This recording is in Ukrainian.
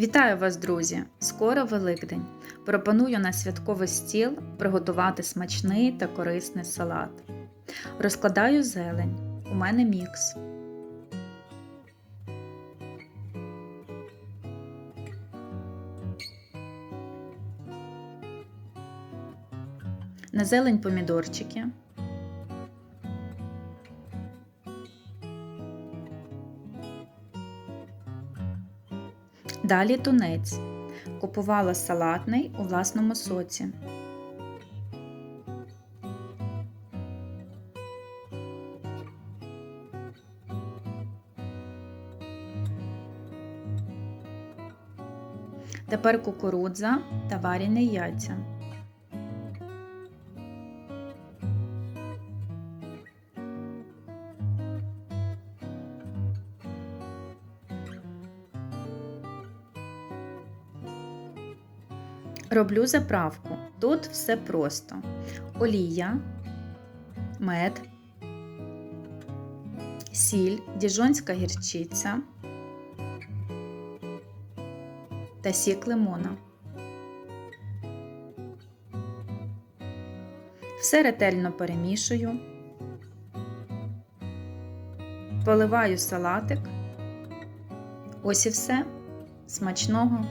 Вітаю вас, друзі! Скоро Великдень. Пропоную на святковий стіл приготувати смачний та корисний салат. Розкладаю зелень. У мене мікс. На зелень помідорчики. Далі тунець. Купувала салатний у власному соці. Тепер кукурудза та варені яйця. Роблю заправку. Тут все просто: олія, мед, сіль, діжонська гірчиця та сік лимона. Все ретельно перемішую, поливаю салатик. Ось і все. Смачного!